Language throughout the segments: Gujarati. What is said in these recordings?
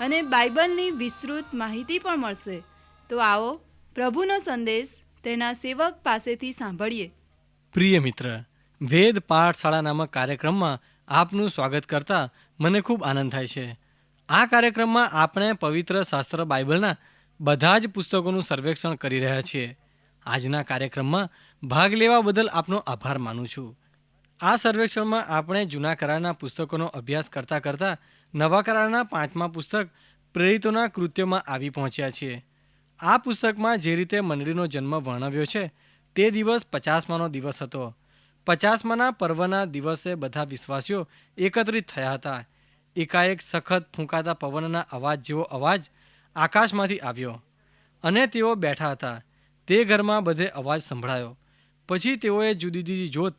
અને બાઇબલની વિસ્તૃત માહિતી પણ મળશે. તો આવો પ્રભુનો સંદેશ તેના સેવક પાસેથી સાંભળીએ. પ્રિય મિત્ર, વેદ પાઠશાળા નામક કાર્યક્રમમાં આપનું સ્વાગત કરતા મને ખૂબ આનંદ થાય છે. આ કાર્યક્રમમાં આપણે પવિત્ર શાસ્ત્ર બાઇબલના બધા જ પુસ્તકોનું સર્વેક્ષણ કરી રહ્યા છીએ. આજના કાર્યક્રમમાં ભાગ લેવા બદલ આપનો આભાર માનું છું. આ સર્વેક્ષણમાં આપણે જૂના કરારના પુસ્તકોનો અભ્યાસ કરતાં કરતાં નવા કરારના પાંચમા પુસ્તક પ્રેરિતોના કૃત્યોમાં આવી પહોંચ્યા છીએ. આ પુસ્તકમાં જે રીતે મંડળીનો જન્મ વર્ણવ્યો છે, તે દિવસ પચાસમાનો દિવસ હતો. પચાસમાના પર્વના દિવસે બધા વિશ્વાસીઓ એકત્રિત થયા હતા. એકાએક સખત ફૂંકાતા પવનના અવાજ જેવો અવાજ આકાશમાંથી આવ્યો અને તેઓ બેઠા હતા. તે ઘરમાં બધે અવાજ સંભળાયો. પછી તેઓએ જુદી જુદી જોત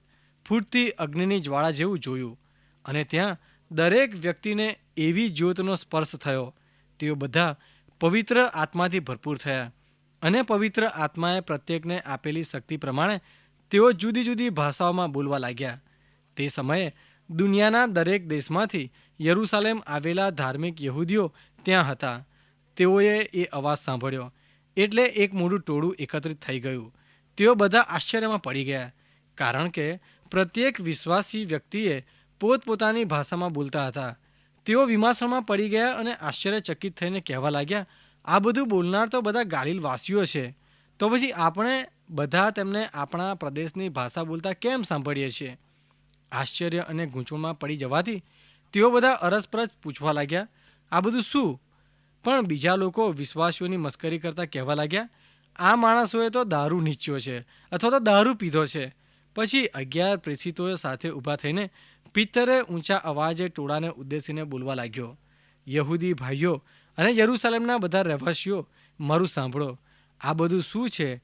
ફૂટતી અગ્નિની જ્વાળા જેવું જોયું અને ત્યાં દરેક વ્યક્તિને એવી જ્યોતનો સ્પર્શ થયો. તેઓ બધા પવિત્ર આત્માથી ભરપૂર થયા અને પવિત્ર આત્માએ પ્રત્યેકને આપેલી શક્તિ પ્રમાણે તેઓ જુદી જુદી ભાષાઓમાં બોલવા લાગ્યા. તે સમયે દુનિયાના દરેક દેશમાંથી યરૂસાલેમ આવેલા ધાર્મિક યહૂદીઓ ત્યાં હતા. તેઓએ એ અવાજ સાંભળ્યો. એટલે એક મોટું ટોળું એકત્રિત થઈ ગયું. તેઓ બધા આશ્ચર્યમાં પડી ગયા. કારણ કે પ્રત્યેક વિશ્વાસી વ્યક્તિએ પોતપોતાની ભાષામાં બોલતા હતા. તેઓ વિમાસણમાં પડી ગયા અને આશ્ચર્યચકિત થઈને કહેવા લાગ્યા, આ બધું બોલનાર તો બધા ગાલિલવાસીઓ છે. તો પછી આપણે બધા તેમને આપણા પ્રદેશની ભાષા બોલતા કેમ સાંભળીએ છીએ? આશ્ચર્ય અને ગૂંચવણમાં પડી જવાથી તેઓ બધા અરસપરસ પૂછવા લાગ્યા, આ બધું શું? પણ બીજા લોકો વિશ્વાસીઓની મસ્કરી કરતા કહેવા લાગ્યા, આ માણસોએ તો દારૂ નીચ્યો છે અથવા તો દારૂ પીધો છે. પછી અગિયાર પ્રેષિતોએ સાથે ઊભા થઈને પિત્તરે ઊંચા અવાજે ટોળાને ઉદ્દેશીને બોલવા લાગ્યો, યહૂદી ભાઈઓ અને યરૂસાલેમના બધા રહેવાસીઓ, મારું સાંભળો. આ બધું શું છે?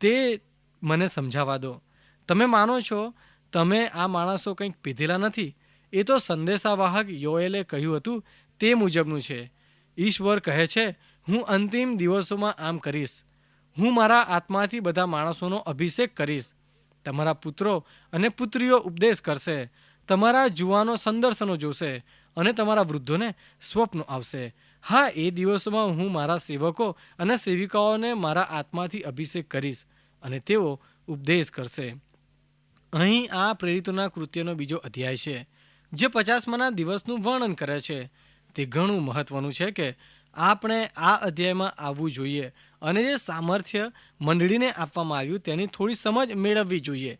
તે મને સમજાવવા દો. તમે માનો છો, તમે આ માણસો કંઈક પીધેલા નથી? એ તો સંદેશાવાહક યોએલે કહ્યું હતું, તે મુજબનું છે. ઈશ્વર કહે છે, હું અંતિમ દિવસોમાં આમ કરીશ. હું મારા આત્માથી બધા માણસોનો અભિષેક કરીશ. તમારા પુત્રો અને પુત્રીઓ ઉપદેશ કરશે. તમારા જુવાનો સંદર્શનો જોશે અને તમારા વૃદ્ધોને સ્વપ્નો આવશે. હા, એ દિવસોમાં હું મારા સેવકો અને સેવિકાઓને મારા આત્માથી અભિષેક કરીશ અને તેઓ ઉપદેશ કરશે. અહીં આ પ્રેરિતોના કૃત્યનો બીજો અધ્યાય છે, જે પચાસમાના દિવસનું વર્ણન કરે છે. તે ઘણું મહત્વનું છે કે આપણે આ અધ્યાયમાં આવવું જોઈએ અને જે સામર્થ્ય મંડળીને આપવામાં આવ્યું તેની થોડી સમજ મેળવવી જોઈએ.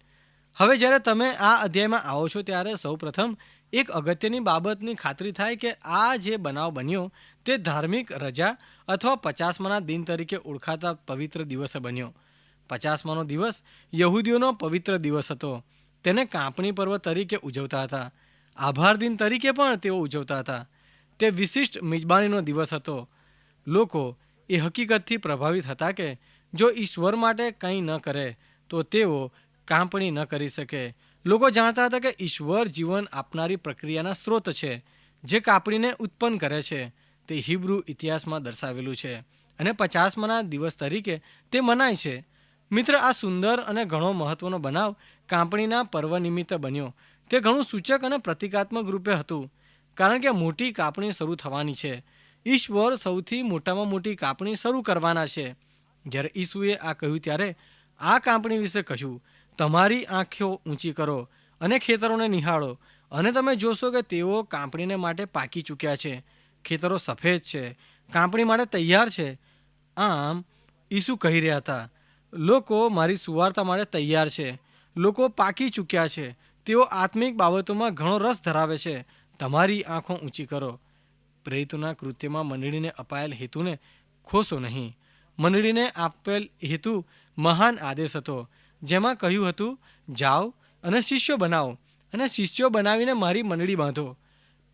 હવે જ્યારે તમે આ અધ્યાયમાં આવો છો ત્યારે સૌપ્રથમ એક અગત્યની બાબતની ખાતરી થાય કે આ જે બનાવ બન્યો તે ધાર્મિક રજા અથવા પચાસમાના દિન તરીકે ઓળખાતા પવિત્ર દિવસે બન્યો. પચાસમાનો દિવસ યહૂદીઓનો પવિત્ર દિવસ હતો. તેને કાંપણી પર્વ તરીકે ઉજવતા હતા. આભાર દિન તરીકે પણ તેઓ ઉજવતા હતા. તે વિશિષ્ટ મિજબાનીનો દિવસ હતો. લોકો એ હકીકતથી પ્રભાવિત હતા કે જો ઈશ્વર માટે કંઈ ન કરે, તો તેઓ કાંપણી ન કરી શકે. લોકો જાણતા હતા કે ઈશ્વર જીવન આપનારી પ્રક્રિયાના સ્ત્રોત છે, જે કાપણીને ઉત્પન્ન કરે છે. તે હિબ્રુ ઇતિહાસમાં દર્શાવેલું છે અને પચાસમાના દિવસ તરીકે તે મનાય છે. મિત્ર, આ સુંદર અને ઘણો મહત્વનો બનાવ કાંપણીના પર્વ નિમિત્તે બન્યો. તે ઘણું સૂચક અને પ્રતિકાત્મક રૂપે હતું, કારણ કે મોટી કાપણી શરૂ થવાની છે. ઈશ્વર સૌથી મોટામાં મોટી કાપણી શરૂ કરવાના છે. જ્યારે ઈસુએ આ કહ્યું ત્યારે આ કાપણી વિશે કહ્યું તમારી આંખો ઊંચી કરો અને ખેતરોને નિહાળો. અને તમે જોશો કે તેઓ કાંપણીને માટે પાકી ચૂક્યા છે. ખેતરો સફેદ છે. કાંપણી માટે તૈયાર છે. આમ ઈસુ કહી રહ્યા હતા, લોકો મારી સુવાર્તા માટે તૈયાર છે. લોકો પાકી ચૂક્યા છે. તેઓ આત્મિક બાબતોમાં ઘણો રસ ધરાવે છે. તમારી આંખો ઊંચી કરો. પ્રેરિતોના કૃત્યમાં મંડળીને અપાયેલ હેતુને ખોશો નહીં. મંડળીને આપેલ હેતુ મહાન આદેશ હતો. જેમાં કહ્યું હતું, જાઓ અને શિષ્યો બનાવો અને શિષ્યો બનાવીને મારી મંડળી બાંધો.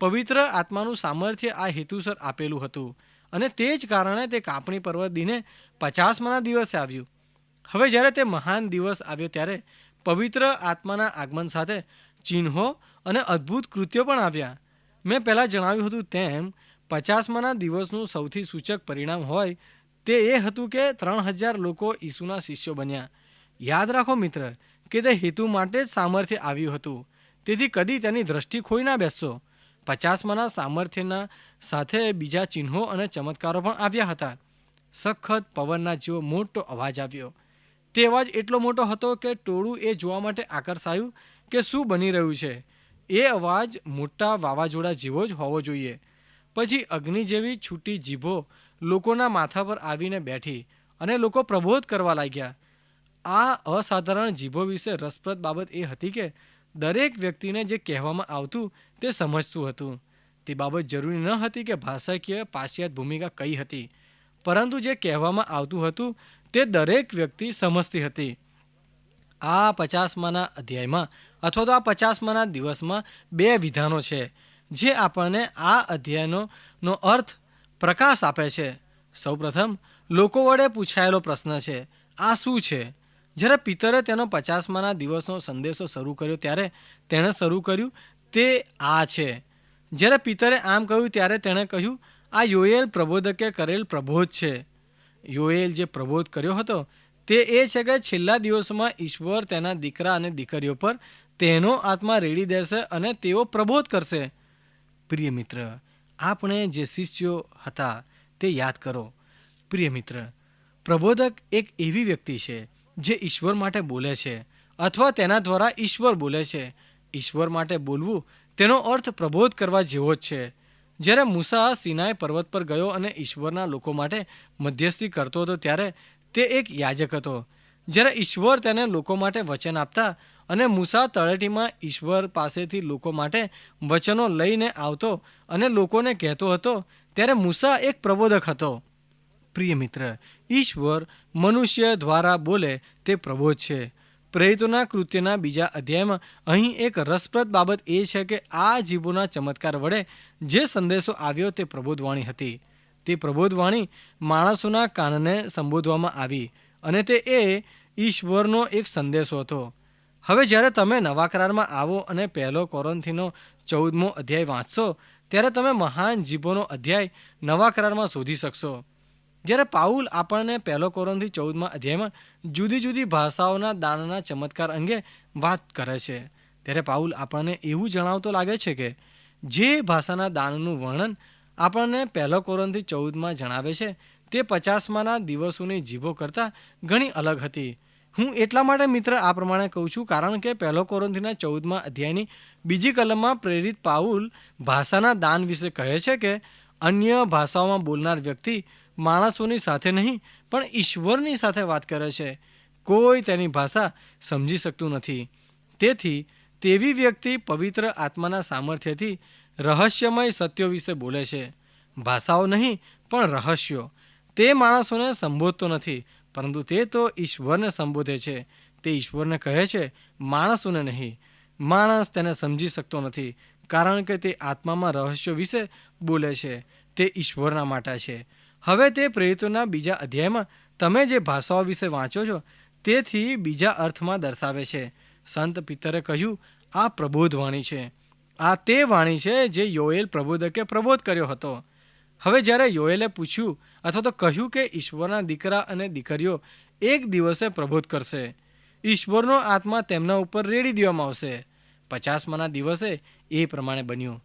પવિત્ર આત્માનું સામર્થ્ય આ હેતુસર આપેલું હતું અને તે જ કારણે તે કાપણી પર્વત દિને પચાસમાના દિવસે આવ્યું. હવે જ્યારે તે મહાન દિવસ આવ્યો ત્યારે પવિત્ર આત્માના આગમન સાથે ચિહ્નો અને અદ્ભુત કૃત્યો પણ આવ્યા. મેં પહેલાં જણાવ્યું હતું તેમ, પચાસમાના દિવસનું સૌથી સૂચક પરિણામ હોય તે એ હતું કે ત્રણ હજાર લોકો ઈસુના શિષ્યો બન્યા. યાદ રાખો મિત્ર, કે તે હેતુ માટે જ સામર્થ્ય આવ્યું હતું. તેથી કદી તેની દ્રષ્ટિ ખોઈ ના બેસશો. પચાસમાના સામર્થ્યના સાથે બીજા ચિહ્નો અને ચમત્કારો પણ આવ્યા હતા. સખત પવનના જેવો મોટો અવાજ આવ્યો. તે અવાજ એટલો મોટો હતો કે ટોળું એ જોવા માટે આકર્ષાયું કે શું બની રહ્યું છે. એ અવાજ મોટા વાવાઝોડા જેવો જ હોવો જોઈએ. પછી અગ્નિ જેવી છૂટી જીભો લોકોના માથા પર આવીને બેઠી અને લોકો પ્રબોધ કરવા લાગ્યા. આ અસાધારણ જીભો વિશે રસપ્રદ બાબત એ હતી કે, દરેક વ્યક્તિને જે કહેવામાં આવતું તે સમજતું હતું. તે બાબત જરૂરી ન હતી કે ભાષાકીય પાશ્ચાત્ય ભૂમિકા કઈ હતી. પરંતુ જે કહેવામાં આવતું હતું તે દરેક વ્યક્તિ સમજતી હતી. આ પચાસમાના અધ્યાયમાં અથવા તો આ પચાસમાના દિવસમાં બે વિધાનો છે, જે આપણને આ અધ્યાયનો અર્થ પ્રકાશ આપે છે. સૌપ્રથમ, લોકો વડે પૂછાયેલો પ્રશ્ન છે, આ શું છે? જ્યારે પિતરે તેનો પચાસમાના દિવસનો સંદેશો શરૂ કર્યો, ત્યારે તેણે શરૂ કર્યું, તે આ છે. જ્યારે પિતરે આમ કહ્યું, ત્યારે તેણે કહ્યું, આ યોએલ પ્રબોધકે કરેલ પ્રબોધ છે. યોએલ જે પ્રબોધ કર્યો હતો, તે એ છે કે છેલ્લા દિવસોમાં ઈશ્વર તેના દીકરા અને દીકરીઓ પર તેનો આત્મા રેડી દેશે અને તેઓ પ્રબોધ કરશે. પ્રિય મિત્ર, આપણે જે શિષ્યો હતા, તે યાદ કરો. પ્રિય મિત્ર, પ્રબોધક એક એવી વ્યક્તિ છે જે ઈશ્વર માટે બોલે છે, અથવા તેના દ્વારા ઈશ્વર બોલે છે. ઈશ્વર માટે બોલવું તેનો અર્થ પ્રબોધ કરવા જેવો જ છે. જ્યારે મૂસા સિનાઈ પર્વત પર ગયો અને ઈશ્વરના લોકો માટે મધ્યસ્થી કરતો હતો ત્યારે તે એક યાજક હતો. જ્યારે ઈશ્વર તેને લોકો માટે વચન આપતા અને મૂસા તળેટીમાં ઈશ્વર પાસેથી લોકો માટે વચનો લઈને આવતો અને લોકોને કહેતો હતો, ત્યારે મૂસા એક પ્રબોધક હતો. પ્રિય મિત્ર, ઈશ્વર મનુષ્ય દ્વારા બોલે તે પ્રબોધ છે. પ્રેરિતોના કૃત્યના બીજા અધ્યાયમાં અહીં એક રસપ્રદ બાબત એ છે કે આ જીભોના ચમત્કાર વડે જે સંદેશો આવ્યો તે પ્રબોધવાણી હતી. તે પ્રબોધવાણી માણસોના કાનને સંબોધવામાં આવી અને તે એ ઈશ્વરનો એક સંદેશો હતો. હવે જ્યારે તમે નવા કરારમાં આવો અને પહેલો કોરંથીનો ચૌદમો અધ્યાય વાંચશો, ત્યારે તમે મહાન જીભોનો અધ્યાય નવા કરારમાં શોધી શકશો. જ્યારે પાઉલ આપણને પહેલો કોરોનથી ચૌદમાં અધ્યાયમાં જુદી જુદી ભાષાઓના દાનના ચમત્કાર અંગે વાત કરે છે, ત્યારે પાઉલ આપણને એવું જણાવતો લાગે છે કે જે ભાષાના દાનનું વર્ણન આપણને પહેલો કોરોનથી ચૌદમાં જણાવે છે, તે પચાસમાંના દિવસોની જીભો કરતાં ઘણી અલગ હતી. હું એટલા માટે મિત્ર આ પ્રમાણે કહું છું, કારણ કે પહેલો કોરંથીના ચૌદમાં અધ્યાયની બીજી કલમમાં પ્રેરિત પાઉલ ભાષાના દાન વિશે કહે છે કે અન્ય ભાષાઓમાં બોલનાર વ્યક્તિ માણસોની સાથે નહીં, પણ ઈશ્વરની સાથે વાત કરે છે. કોઈ તેની ભાષા સમજી શકતું નથી. તેથી તેવી વ્યક્તિ પવિત્ર આત્માના સામર્થ્યથી રહસ્યમય સત્યો વિશે બોલે છે. ભાષાઓ નહીં, પણ રહસ્યો. તે માણસોને સંબોધતો નથી, પરંતુ તે તો ઈશ્વરને સંબોધે છે. તે ઈશ્વરને કહે છે, માણસોને નહીં. માણસ તેને સમજી શકતો નથી, કારણ કે તે આત્મામાં રહસ્યો વિશે બોલે છે. તે ઈશ્વરના માટે છે. હવે તે પ્રેરિતોના બીજા અધ્યાયમાં તમે જે ભાષાઓ વિશે વાંચો છો, તેથી બીજા અર્થમાં દર્શાવે છે. સંત પિત્તરે કહ્યું, આ પ્રબોધ વાણી છે. આ તે વાણી છે જે યોએલ પ્રબોધકે પ્રબોધ કર્યો હતો. હવે જ્યારે યોએલે પૂછ્યું અથવા તો કહ્યું કે ઈશ્વરના દીકરા અને દીકરીઓ એક દિવસે પ્રબોધ કરશે, ઈશ્વરનો આત્મા તેમના ઉપર રેડી દેવામાં આવશે. પચાસમાના દિવસે એ પ્રમાણે બન્યું.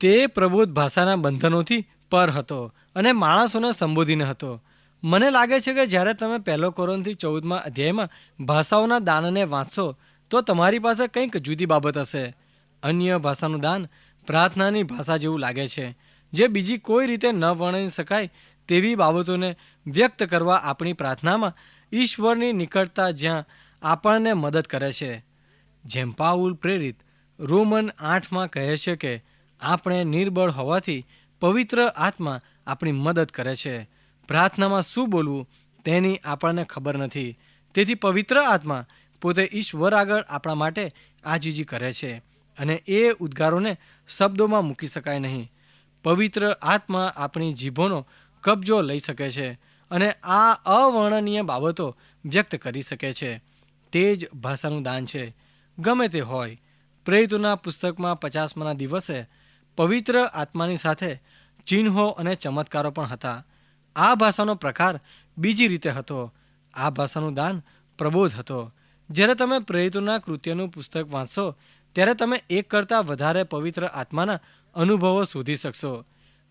તે પ્રબોધ ભાષાના બંધનોથી પર હતો. અને માણસોને સંબોધીને હતો. મને લાગે છે કે જ્યારે તમે પહેલો કોરોનથી ચૌદમાં અધ્યાયમાં ભાષાઓના દાનને વાંચશો, તો તમારી પાસે કંઈક જુદી બાબત હશે. અન્ય ભાષાનું દાન પ્રાર્થનાની ભાષા જેવું લાગે છે, જે બીજી કોઈ રીતે ન વર્ણવી શકાય તેવી બાબતોને વ્યક્ત કરવા આપણી પ્રાર્થનામાં ઈશ્વરની નિકટતા જ્યાં આપણને મદદ કરે છે. જેમ પાઉલ પ્રેરિત રોમન આઠમાં કહે છે કે, આપણે નિર્બળ હોવાથી પવિત્ર આત્મા આપણી મદદ કરે છે. પ્રાર્થનામાં શું બોલવું તેની આપણને ખબર નથી. તેથી પવિત્ર આત્મા પોતે ઈશ્વર આગળ આપણા માટે આજીજી કરે છે અને એ ઉદ્ગારોને શબ્દોમાં મૂકી શકાય નહીં. પવિત્ર આત્મા આપણી જીભોનો કબજો લઈ શકે છે અને આ અવર્ણનીય બાબતો વ્યક્ત કરી શકે છે. તે જ ભાષાનું દાન છે. ગમે તે હોય, પ્રેરિતોના પુસ્તકમાં પચાસમાના દિવસે પવિત્ર આત્માની સાથે ચિહ્નો અને ચમત્કારો પણ હતા. આ ભાષાનો પ્રકાર બીજી રીતે હતો. આ ભાષાનું દાન પ્રબોધ હતો. જ્યારે તમે પ્રેરિતોના કૃત્યનું પુસ્તક વાંચશો, ત્યારે તમે એક કરતાં વધારે પવિત્ર આત્માના અનુભવો શોધી શકશો.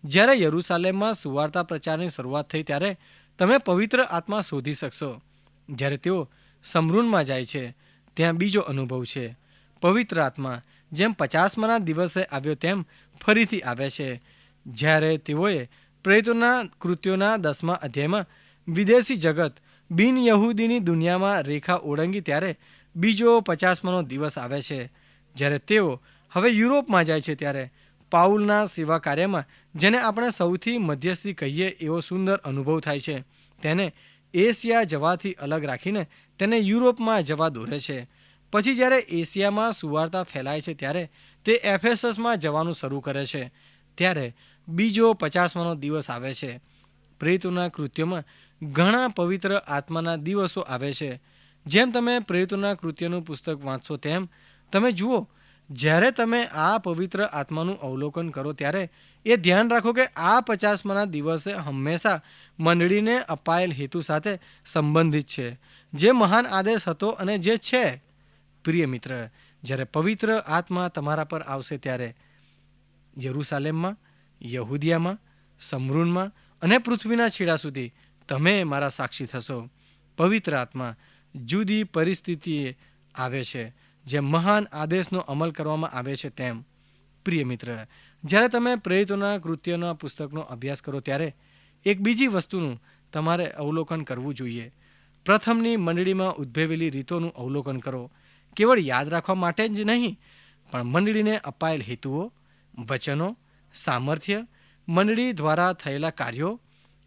જ્યારે યરૂસાલેમમાં સુવાર્તા પ્રચારની શરૂઆત થઈ ત્યારે તમે પવિત્ર આત્મા શોધી શકશો. જ્યારે તેઓ સમરૂનમાં જાય છે, ત્યાં બીજો અનુભવ છે. પવિત્ર આત્મા જેમ પચાસમાના દિવસે આવ્યો તેમ ફરીથી આવે છે. જ્યારે તેઓએ પ્રેરિતોના કૃત્યોના દસમા અધ્યાયમાં વિદેશી જગત બિન યહૂદીની દુનિયામાં રેખા ઓળંગી ત્યારે બીજો પચાસમાનો દિવસ આવે છે. જ્યારે તેઓ હવે યુરોપમાં જાય છે ત્યારે પાઉલના સેવા કાર્યમાં, જેને આપણે સૌથી મધ્યસ્થી કહીએ એવો સુંદર અનુભવ થાય છે. તેને એશિયા જવાથી અલગ રાખીને તેને યુરોપમાં જવા દોરે છે. પછી જ્યારે એશિયામાં સુવાર્તા ફેલાય છે ત્યારે તે એફએસએસમાં જવાનું શરૂ કરે છે. ત્યારે બીજો પચાસમાનો દિવસ આવે છે. પ્રેરિતોના કૃત્યોમાં ઘણા પવિત્ર આત્માના દિવસો આવે છે. જેમ તમે પ્રેરિતોના કૃત્યનું પુસ્તક વાંચશો તેમ, તમે જુઓ, જ્યારે તમે આ પવિત્ર આત્માનું અવલોકન કરો ત્યારે એ ધ્યાન રાખો કે આ પચાસમાના દિવસે હંમેશા મંડળીને અપાયેલ હેતુ સાથે સંબંધિત છે. જે મહાન આદેશ હતો અને જે છે. પ્રિય મિત્ર, જ્યારે પવિત્ર આત્મા તમારા પર આવશે ત્યારે યરૂસાલેમમાં યહૂદિયામાં, સમરૂનમાં અને પૃથ્વીના છેડા સુધી તમે મારા સાક્ષી થશો. પવિત્ર આત્મા જુદી પરિસ્થિતિએ આવે છે, જે મહાન આદેશનો અમલ કરવામાં આવે છે તેમ. પ્રિય મિત્ર, જ્યારે તમે પ્રેરિતોના, કૃત્યના પુસ્તકનો અભ્યાસ કરો ત્યારે એક બીજી વસ્તુનું તમારે અવલોકન કરવું જોઈએ. પ્રથમની મંડળીમાં ઉદ્ભવેલી રીતોનું અવલોકન કરો. કેવળ યાદ રાખવા માટે જ નહીં, પણ મંડળીને અપાયેલ હેતુઓ, વચનો સામર્થ્ય, મંડળી દ્વારા થયેલા કાર્યો,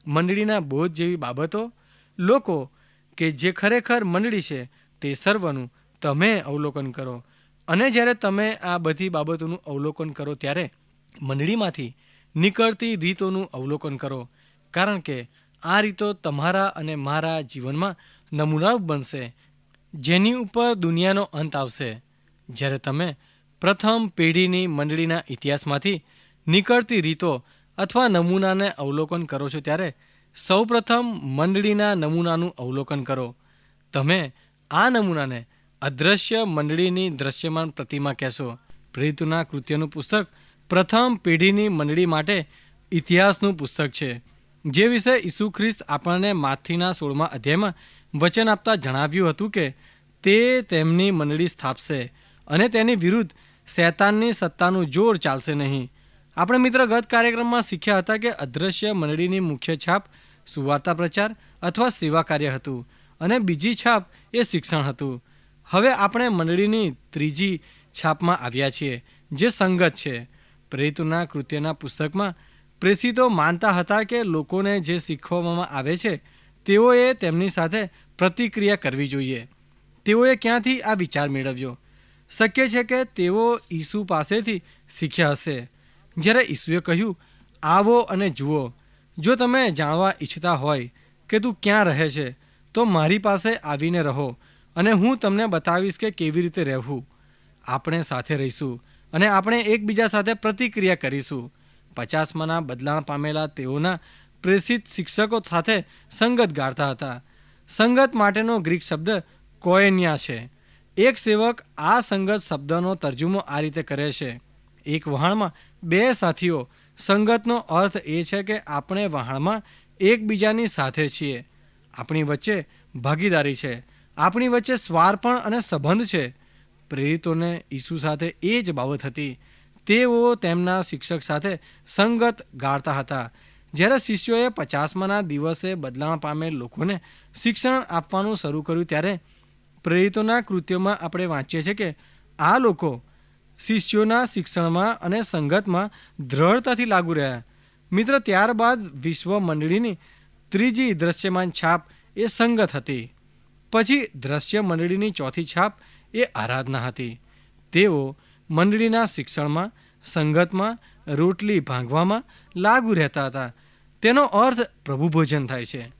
મંડળીના બોધ જેવી બાબતો, લોકો કે જે ખરેખર મંડળી છે તે સર્વનું તમે અવલોકન કરો. અને જ્યારે તમે આ બધી બાબતોનું અવલોકન કરો ત્યારે મંડળીમાંથી નીકળતી રીતોનું અવલોકન કરો. કારણ કે આ રીતો તમારા અને મારા જીવનમાં નમૂનારૂપ બનશે, જેની ઉપર દુનિયાનો અંત આવશે. જ્યારે તમે પ્રથમ પેઢીની મંડળીના ઇતિહાસમાંથી નીકળતી રીતો અથવા નમૂનાને અવલોકન કરો છો ત્યારે સૌપ્રથમ મંડળીના નમૂનાનું અવલોકન કરો. તમે આ નમૂનાને અદ્રશ્ય મંડળીની દ્રશ્યમાન પ્રતિમા કહેશો. પ્રેરિતના કૃત્યનું પુસ્તક પ્રથમ પેઢીની મંડળી માટે ઇતિહાસનું પુસ્તક છે, જે વિશે ઈસુ ખ્રિસ્ત આપણને માથીના સોળમા અધ્યાયમાં વચન આપતા જણાવ્યું હતું કે તે તેમની મંડળી સ્થાપશે અને તેની વિરુદ્ધ શૈતાનની સત્તાનું જોર ચાલશે નહીં. આપણે મિત્ર ગત કાર્યક્રમમાં શીખ્યા હતા કે અદ્રશ્ય મંડળીની મુખ્ય છાપ સુવાર્તા પ્રચાર અથવા સેવા કાર્ય હતું અને બીજી છાપ એ શિક્ષણ હતું. હવે આપણે મંડળીની ત્રીજી છાપમાં આવ્યા છીએ, જે સંગત છે. પ્રેરિતોના કૃત્યના પુસ્તકમાં પ્રેસિતો માનતા હતા કે લોકોને જે શીખવવામાં આવે છે, તેઓએ તેમની સાથે પ્રતિક્રિયા કરવી જોઈએ. તેઓએ ક્યાંથી આ વિચાર મેળવ્યો? શક્ય છે કે તેઓ ઈસુ પાસેથી શીખ્યા હશે. જ્યારે ઈસુએ કહ્યું, આવો અને જુઓ. જો તમે જાણવા ઈચ્છતા હોય કે તું ક્યાં રહે છે, તો મારી પાસે આવીને રહો અને હું તમને બતાવીશ કે કેવી રીતે રહેવું. આપણે સાથે રહીશું અને આપણે એકબીજા સાથે પ્રતિક્રિયા કરીશું. પચાસમાંના બદલાણ પામેલા તેઓના પ્રેષિત શિક્ષકો સાથે સંગત ગાળતા હતા. સંગત માટેનો ગ્રીક શબ્દ કોએન્યા છે. એક સેવક આ સંગત શબ્દનો તર્જુમો આ રીતે કરે છે. એક વહાણમાં બે સાથીઓ. સંગતનો અર્થ એ છે કે આપણે વહાણમાં એકબીજાની સાથે છીએ. આપણી વચ્ચે ભાગીદારી છે. આપણી વચ્ચે સ્વાર્પણ અને સંબંધ છે. પ્રેરિતોને ઈસુ સાથે એ જ બાબત હતી. તેઓ તેમના શિક્ષક સાથે સંગત ગાળતા હતા. જ્યારે શિષ્યોએ પચાસમાના દિવસે બદલાણ પામેલ લોકોને શિક્ષણ આપવાનું શરૂ કર્યું ત્યારે પ્રેરિતોના કૃત્યોમાં આપણે વાંચીએ છીએ કે આ લોકો શિષ્યોના શિક્ષણમાં અને સંગતમાં દ્રઢતાથી લાગુ રહ્યા. મિત્ર, ત્યારબાદ વિશ્વ મંડળીની ત્રીજી દ્રશ્યમાન છાપ એ સંગત હતી. પછી દ્રશ્ય મંડળીની ચોથી છાપ એ આરાધના હતી. તેઓ મંડળીના શિક્ષણમાં, સંગતમાં, રોટલી ભાંગવામાં લાગુ રહેતા હતા. તેનો અર્થ પ્રભુ ભોજન થાય છે.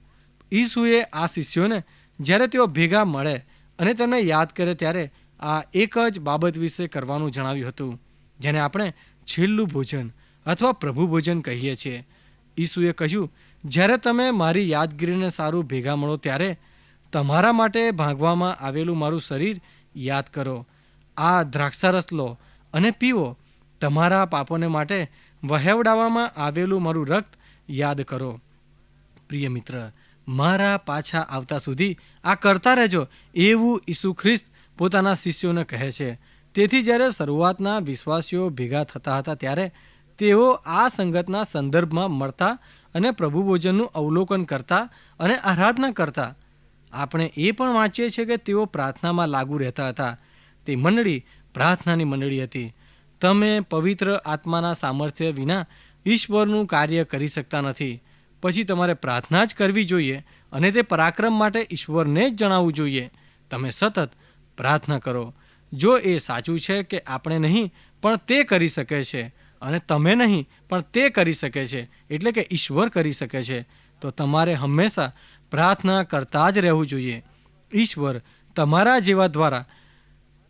ઈસુએ આ શિષ્યોને જ્યારે તેઓ ભેગા મળે અને તેમને યાદ કરે ત્યારે આ એક જ બાબત વિશે કરવાનું જણાવ્યું હતું, જેને આપણે છેલ્લું ભોજન અથવા પ્રભુ ભોજન કહીએ છીએ. ઈસુએ કહ્યું, જ્યારે તમે મારી યાદગીરીને સારું ભેગા મળો ત્યારે તમારા માટે ભાંગવામાં આવેલું મારું શરીર યાદ કરો. આ દ્રાક્ષારસ લો અને પીવો. તમારા પાપોને માટે વહેવડાવવામાં આવેલું મારું રક્ત યાદ કરો. પ્રિય મિત્ર, મારા પાછા આવતા સુધી આ કરતા રહેજો. એવું ઈસુ ખ્રિસ્ત પોતાના શિષ્યોને કહે છે. તેથી જ્યારે શરૂઆતના વિશ્વાસીઓ ભેગા થતા હતા ત્યારે તેઓ આ સંગતના સંદર્ભમાં મળતા અને પ્રભુ ભોજનનું અવલોકન કરતા અને આરાધના કરતા. આપણે એ પણ વાંચીએ છીએ કે તેઓ પ્રાર્થનામાં લાગુ રહેતા હતા. તે મંડળી પ્રાર્થનાની મંડળી હતી. તમે પવિત્ર આત્માના સામર્થ્ય વિના ઈશ્વરનું કાર્ય કરી શકતા નથી. પછી તમારે પ્રાર્થના જ કરવી જોઈએ અને તે પરાક્રમ માટે ઈશ્વરને જ જણાવવું જોઈએ. તમે સતત પ્રાર્થના કરો. જો એ સાચું છે કે આપણે નહીં, પણ તે કરી શકે છે, અને તમે નહીં, પણ તે કરી શકે છે, એટલે કે ઈશ્વર કરી શકે છે, તો તમારે હંમેશા પ્રાર્થના કરતા જ રહેવું જોઈએ. ઈશ્વર તમારા જેવા દ્વારા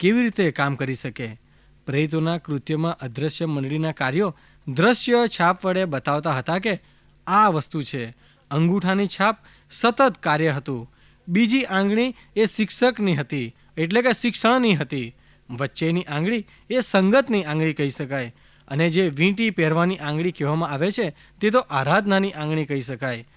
કેવી રીતે કામ કરી શકે? પ્રેરિતોના કૃત્યમાં અદ્રશ્ય મંડળીના કાર્યો દ્રશ્ય છાપ વડે બતાવતા હતા કે આ વસ્તુ છે. અંગૂઠાની છાપ સતત કાર્ય હતું. બીજી આંગળી એ શિક્ષકની હતી. એટલે કે શિક્ષણની હતી. વચ્ચેની આંગળી એ સંગતની આંગળી કહી શકાય. અને જે વીંટી પહેરવાની આંગળી કહેવામાં આવે છે, તે તો આરાધનાની આંગળી કહી શકાય.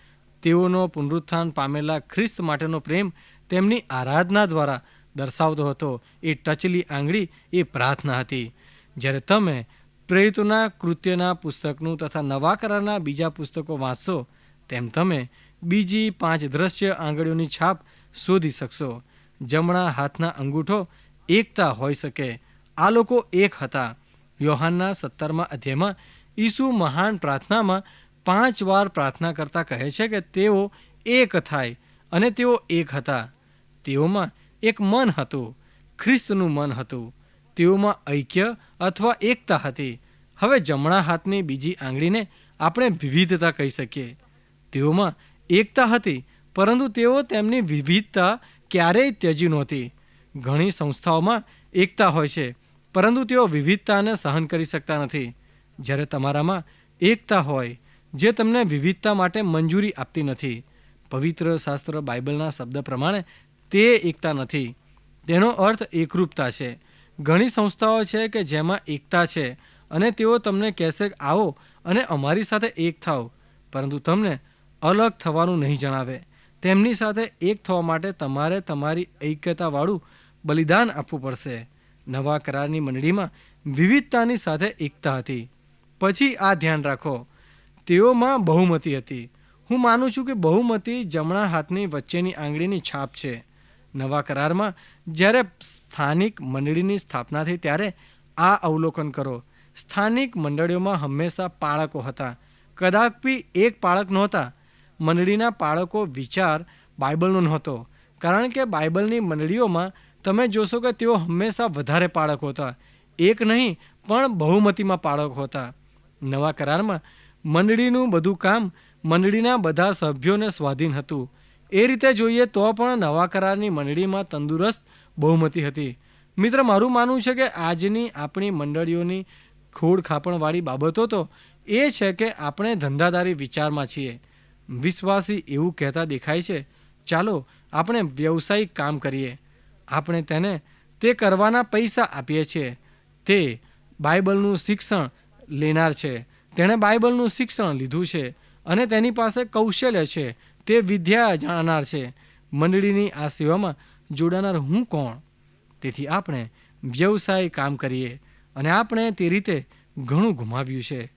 તેઓનો પુનરુત્થાન પામેલા ખ્રિસ્ત માટેનો પ્રેમ તેમની આરાધના દ્વારા દર્શાવતો હતો. એ ટચલી આંગળી એ પ્રાર્થના હતી. જ્યારે તમે પ્રેરિતોના કૃત્યના પુસ્તકનું તથા નવા કરારના બીજા પુસ્તકો વાંચશો, તેમ તમે બીજી પાંચ દ્રશ્ય આંગળીઓની છાપ શોધી શકશો. જમણા હાથના અંગૂઠો એકતા હોઈ શકે. આ લોકો એક હતા. યોહાનના સત્તરમાં અધ્યાયમાં ઈસુ મહાન પ્રાર્થનામાં પાંચ વાર પ્રાર્થના કરતા કહે છે કે તેઓ એક થાય અને તેઓ એક હતા. તેઓમાં એક મન હતું. ખ્રિસ્તનું મન હતું. તેઓમાં ઐક્ય અથવા એકતા હતી. હવે જમણા હાથની બીજી આંગળીને આપણે વિવિધતા કહી શકીએ. તેઓમાં એકતા હતી, પરંતુ તેઓ તેમની વિવિધતા ક્યારેય ત્યજી નહોતી. ઘણી સંસ્થાઓમાં એકતા હોય છે, પરંતુ તેઓ વિવિધતાને સહન કરી શકતા નથી. જ્યારે તમારામાં એકતા હોય, જે તમને વિવિધતા માટે મંજૂરી આપતી નથી. પવિત્ર શાસ્ત્ર બાઇબલના શબ્દ પ્રમાણે તે એકતા નથી. તેનો અર્થ એકરૂપતા છે. ઘણી સંસ્થાઓ છે કે જેમાં એકતા છે અને તેઓ તમને કહેશે, આવો અને અમારી સાથે એક થાવ. પરંતુ તમને અલગ થવાનું નહીં જણાવે. તેમની સાથે એક થવા માટે તમારે તમારી ઐક્યતાવાળું બલિદાન આપવું પડશે. નવા કરારની મંડળીમાં વિવિધતાની સાથે એકતા હતી. પછી આ ધ્યાન રાખો. તેઓમાં બહુમતી હતી. હું માનું છું કે બહુમતી જમણા હાથની વચ્ચેની આંગળીની છાપ છે. નવા કરારમાં જ્યારે સ્થાનિક મંડળીની સ્થાપના થઈ ત્યારે આ અવલોકન કરો. સ્થાનિક મંડળીઓમાં હંમેશા પાળકો હતા. કદાપી એક પાળક નહોતા. મંડળીના પાળકો વિચાર બાઇબલનો નહોતો. કારણ કે બાઇબલની મંડળીઓમાં તમે જોશો કે તેઓ હંમેશા વધારે પાળક હતા. એક નહીં, પણ બહુમતીમાં પાળક હતા. નવા કરારમાં મંડળીનું બધું કામ મંડળીના બધા સભ્યોને સ્વાધીન હતું. એ રીતે જોઈએ તો પણ નવા કરારની મંડળીમાં તંદુરસ્ત બહુમતી હતી. મિત્ર, મારું માનવું છે કે આજની આપણી મંડળીઓની ખોડ ખાપણવાળી બાબતો તો એ છે કે આપણે ધંધાદારી વિચારમાં છીએ. વિશ્વાસી એવું કહેતા દેખાય છે, ચાલો આપણે વ્યવસાયિક કામ કરીએ. આપણે તેને તે કરવાના પૈસા આપીએ છીએ. તે બાઇબલનું શિક્ષણ લેનાર છે. તેણે બાઇબલનું શિક્ષણ લીધું છે અને તેની પાસે કૌશલ્ય છે. તે વિદ્યા જાણનાર છે. મંડળીની આ સેવામાં જોડાનાર હું કોણ? તેથી આપણે વ્યવસાય કામ કરીએ અને આપણે તે રીતે ઘણું ગુમાવ્યું છે.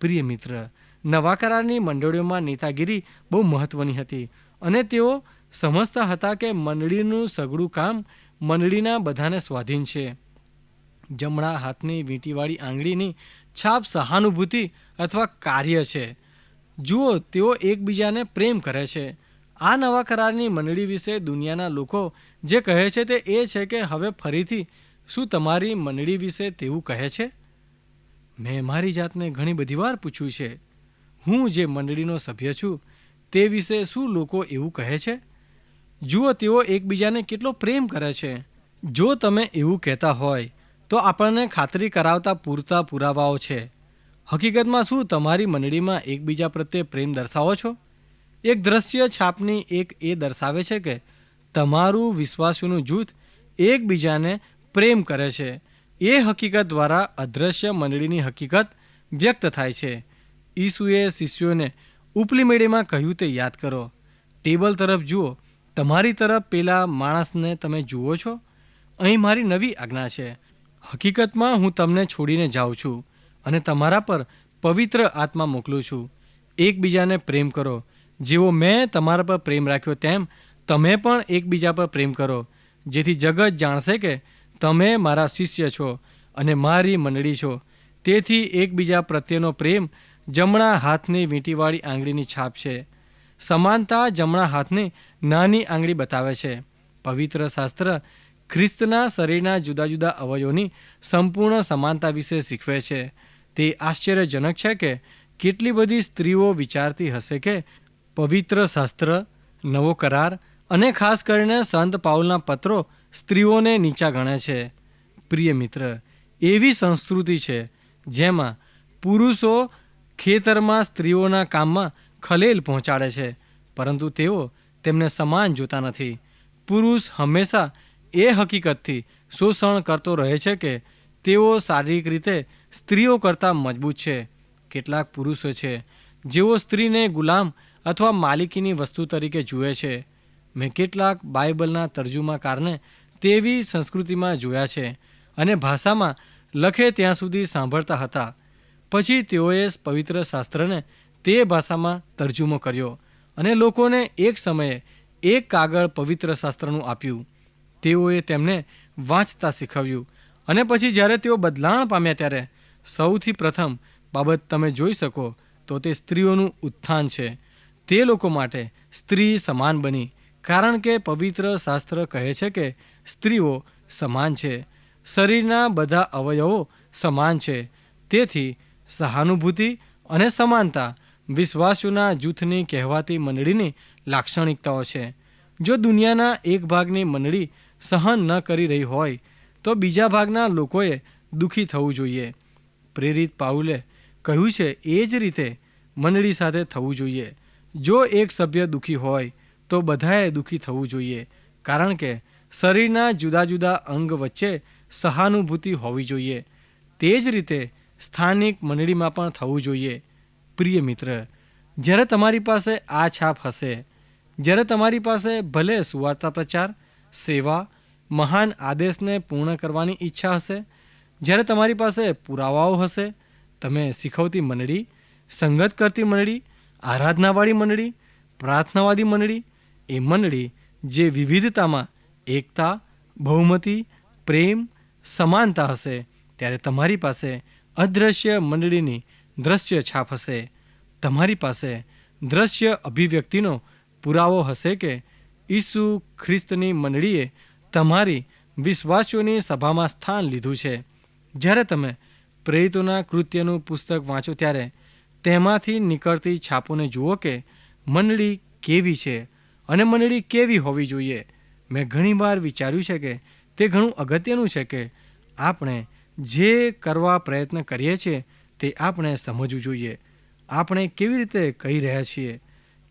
પ્રિય મિત્ર નવા કરારની મંડળીઓમાં નેતાગીરી બહુ મહત્વની હતી અને તેઓ સમજતા હતા કે મંડળીનું સઘળું કામ મંડળીના બધાને સ્વાધીન છે. જમણા હાથની વીંટીવાળી આંગળીની છાપ સહાનુભૂતિ અથવા કાર્ય છે. જુઓ, તેઓ એકબીજાને પ્રેમ કરે છે. આ નવા કરારની મંડળી વિશે દુનિયાના લોકો જે કહે છે તે એ છે કે હવે ફરીથી શું તમારી મંડળી વિશે તેવું કહે છે? મેં મારી જાતને ઘણી બધી વાર પૂછ્યું છે. હું જે મંડળીનો સભ્ય છું, તે વિશે શું લોકો એવું કહે છે? જુઓ, તેઓ એકબીજાને કેટલો પ્રેમ કરે છે. જો તમે એવું કહેતા હોય, તો આપણને ખાતરી કરાવતા પૂરતા પુરાવાઓ છે. હકીકતમાં શું તમારી મંડળીમાં એકબીજા પ્રત્યે પ્રેમ દર્શાવો છો? એક દ્રશ્ય છાપની એક એ દર્શાવે છે કે તમારું વિશ્વાસીઓનું જૂથ એકબીજાને પ્રેમ કરે છે. એ હકીકત દ્વારા અદ્રશ્ય મંડળીની હકીકત વ્યક્ત થાય છે. ઈસુએ શિષ્યોને ઉપલી મેળીમાં કહ્યું તે યાદ કરો. ટેબલ તરફ જુઓ, તમારી તરફ પેલા માણસને તમે જુઓ છો? અહીં મારી નવી આજ્ઞા છે. હકીકતમાં હું તમને છોડીને જાઉં છું અને તમારા પર પવિત્ર આત્મા મોકલું છું. એકબીજાને પ્રેમ કરો. જેવો મેં તમારા પર પ્રેમ રાખ્યો તેમ તમે પણ એકબીજા પર પ્રેમ કરો. જેથી જગત જાણશે કે તમે મારા શિષ્ય છો અને મારી મંડળી છો. તેથી એકબીજા પ્રત્યેનો પ્રેમ જમણા હાથની વીંટીવાળી આંગળીની છાપ છે. સમાનતા જમણા હાથની નાની આંગળી બતાવે છે. પવિત્ર શાસ્ત્ર ખ્રિસ્તના શરીરના જુદા જુદા અવયવોની સંપૂર્ણ સમાનતા વિશે શીખવે છે. તે આશ્ચર્યજનક છે કે કેટલી બધી સ્ત્રીઓ વિચારતી હશે કે પવિત્ર શાસ્ત્ર, નવો કરાર અને ખાસ કરીને સંત પાઉલના પત્રો સ્ત્રીઓને નીચા ગણે છે. પ્રિય મિત્ર, એવી સંસ્કૃતિ છે જેમાં પુરુષો ખેતરમાં સ્ત્રીઓના કામમાં ખલેલ પહોંચાડે છે, પરંતુ તેઓ તેમને સમાન જોતા નથી. પુરુષ હંમેશા એ હકીકતથી શોષણ કરતો રહે છે કે તેઓ શારીરિક રીતે સ્ત્રીઓ કરતાં મજબૂત છે. કેટલાક પુરુષો છે, જેઓ સ્ત્રીને ગુલામ અથવા માલિકીની વસ્તુ તરીકે જુએ છે. મેં કેટલાક બાઇબલના તર્જુમાકારને તેવી સંસ્કૃતિમાં જોયા છે અને ભાષામાં લખે ત્યાં સુધી સાંભળતા હતા. પછી તેઓએ પવિત્ર શાસ્ત્રને તે ભાષામાં તર્જુમો કર્યો અને લોકોને એક સમયે એક કાગળ પવિત્ર શાસ્ત્રનું આપ્યું. તેઓએ તેમને વાંચતા શીખવ્યું અને પછી જ્યારે તેઓ બદલાણ પામ્યા ત્યારે સૌથી પ્રથમ બાબત તમે જોઈ શકો તો તે સ્ત્રીઓનું ઉત્થાન છે. તે લોકો માટે સ્ત્રી સમાન બની કારણ કે પવિત્ર શાસ્ત્ર કહે છે કે સ્ત્રીઓ સમાન છે. શરીરના બધા અવયવો સમાન છે. તેથી સહાનુભૂતિ અને સમાનતા વિશ્વાસીઓના જૂથની કહેવાતી મંડળીની લાક્ષણિકતાઓ છે. જો દુનિયાના એક ભાગની મંડળી સહન ન કરી રહી હોય, તો બીજા ભાગના લોકોએ દુઃખી થવું જોઈએ. પ્રેરિત પાઉલે કહ્યું છે, એ જ રીતે મંડળી સાથે થવું જોઈએ. જો એક સભ્ય દુઃખી હોય, તો બધાએ દુઃખી થવું જોઈએ, કારણ કે શરીરના જુદા જુદા અંગ વચ્ચે સહાનુભૂતિ હોવી જોઈએ. તે જ રીતે સ્થાનિક મંડળીમાં પણ થવું જોઈએ. પ્રિય મિત્ર, જ્યારે તમારી પાસે આ છાપ હશે, જ્યારે તમારી પાસે ભલે સુવાર્તા પ્રચાર, સેવા, મહાન આદેશને પૂર્ણ કરવાની ઈચ્છા હશે, જ્યારે તમારી પાસે પુરાવાઓ હશે, તમે શીખવતી મંડળી, સંગત કરતી મંડળી, આરાધનાવાળી મંડળી, પ્રાર્થનાવાદી મંડળી, એ મંડળી જે વિવિધતામાં એકતા, બહુમતી, પ્રેમ, સમાનતા હશે, ત્યારે તમારી પાસે અદ્રશ્ય મંડળીની દ્રશ્ય છાપ હશે. તમારી પાસે દ્રશ્ય અભિવ્યક્તિનો પુરાવો હશે કે ઈસુ ખ્રિસ્તની મંડળીએ તમારી વિશ્વાસીઓની સભામાં સ્થાન લીધું છે. જ્યારે તમે પ્રેરિતોના કૃત્યનું પુસ્તક વાંચો ત્યારે તેમાંથી નીકળતી છાપોને જુઓ કે મંડળી કેવી છે અને મંડળી કેવી હોવી જોઈએ. મેં ઘણીવાર વિચાર્યું છે કે તે ઘણું અગત્યનું છે કે આપણે જે કરવા પ્રયત્ન કરીએ છીએ તે આપણે સમજવું જોઈએ. આપણે કેવી રીતે કહી રહ્યા છીએ?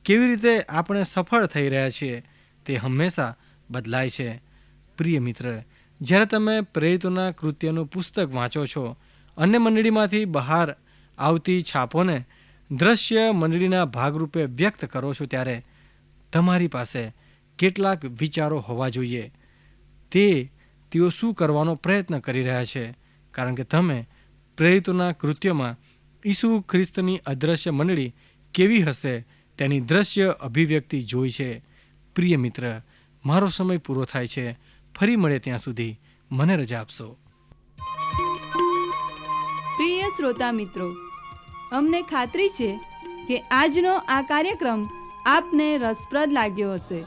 કેવી રીતે આપણે સફળ થઈ રહ્યા છીએ? તે હંમેશા બદલાય છે. પ્રિય મિત્ર, જ્યારે તમે પ્રેરિતોના કૃત્યનું પુસ્તક વાંચો છો અન્ય મંડળીમાંથી બહાર આવતી છાપોને દ્રશ્ય મંડળીના ભાગરૂપે વ્યક્ત કરો છો ત્યારે તમારી પાસે કેટલાક વિચારો હોવા જોઈએ. તે તેઓ શું કરવાનો પ્રયત્ન કરી રહ્યા છે? કારણ કે તમે પ્રેરિતોના કૃત્યમાં ઈસુ ખ્રિસ્તની અદ્રશ્ય મંડળી કેવી હશે તેની દ્રશ્ય અભિવ્યક્તિ જોઈ છે. પ્રિય મિત્ર, મારો સમય પૂરો થાય છે. ફરી મળે ત્યાં સુધી. મને રજા આપશો. પ્રિય શ્રોતા મિત્રો, અમને ખાતરી છે કે આજનો આ કાર્યક્રમ આપને રસપ્રદ લાગ્યો હશે.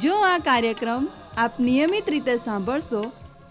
જો આ કાર્યક્રમ આપ નિયમિત રીતે સાંભળશો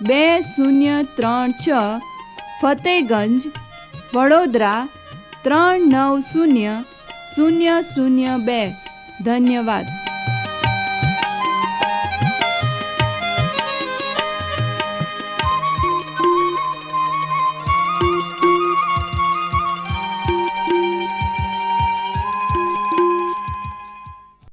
બે શૂન્ય ત્રણ છ ફતેગંજ વડોદરા ત્રણ નવ શૂન્ય શૂન્ય શૂન્ય બે. ધન્યવાદ.